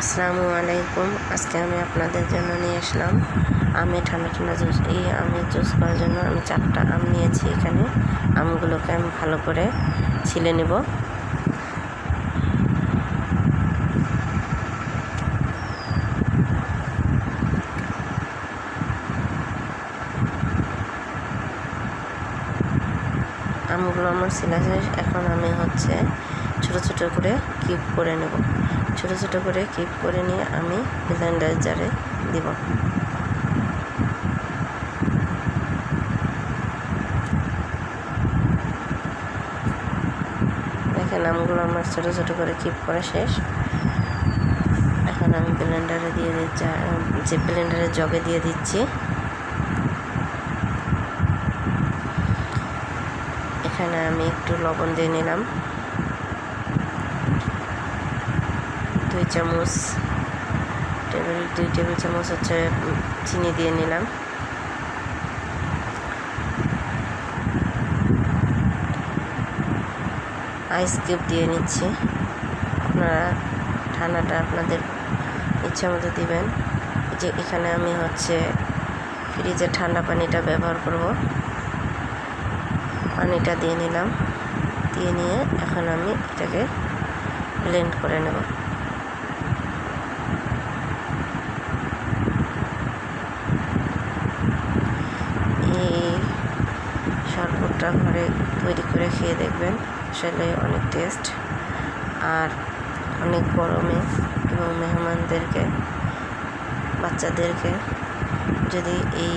আসসালামু আলাইকুম। আজকে আমি আপনাদের জন্য নিয়ে আসলাম আমি ঠান্ডা ঠান্ডা জুস। এই আমের জুস করার জন্য আমি চারটা আম নিয়েছি এখানে। আমগুলোকে আমি ভালো করে ছিলে নেব। আমগুলো আমার ছিলা শেষ। এখন আমি হচ্ছে ছোট ছোট করে কিপ করে নেব। ছোটো ছোটো করে কিপ করে নিয়ে আমি ব্লেন্ডার জারে দিব। দেখেন আমগুলো আমার ছোটো ছোটো করে কিপ করা শেষ। এখন আমি ব্লেন্ডারে দিয়ে দিচ্ছি, যে ব্লেন্ডারে জগে দিয়ে দিচ্ছি। এখানে আমি একটু লবণ দিয়ে নিলাম। দুই চামচ টেবিল, দুই টেবিল চামচ হচ্ছে চিনি দিয়ে নিলাম। আইস কিউব দিয়ে নিচ্ছি। আপনারা ঠান্ডাটা আপনাদের ইচ্ছা মতো দিবেন। যে এখানে আমি হচ্ছে ফ্রিজে ঠান্ডা পানিটা ব্যবহার করব। পানিটা দিয়ে নিলাম। দিয়ে নিয়ে এখন আমি এটাকে ব্লেন্ড করে নেব এই শরবতটা ঘরে তৈরি করে খেয়ে দেখবেন। আসলে অনেক টেস্ট আর অনেক গরমে এবং মেহমানদেরকে, বাচ্চাদেরকে যদি এই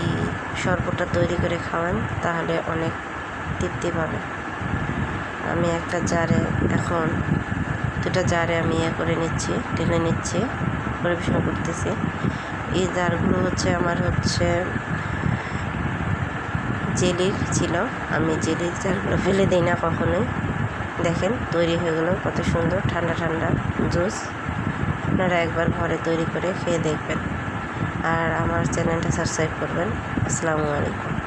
শরবতটা তৈরি করে খাওয়ান, তাহলে অনেক তৃপ্তি পাবে। আমি একটা জারে এখন, দুটা জারে আমি ইয়ে করে নিচ্ছি টেনে নিচ্ছি, পরিবেশন করতেছি। এই জারগুলো হচ্ছে আমার হচ্ছে জেলির ছিল। আমি জেলির চালগুলো ফেলে দিই না কখনোই। দেখেন, তৈরি হয়ে গেল, কত সুন্দর, ঠান্ডা ঠান্ডা জুস। আপনারা একবার ঘরে তৈরি করে খেয়ে দেখবেন। আর আমার চ্যানেলটা সাবস্ক্রাইব করবেন। আসসালামু আলাইকুম।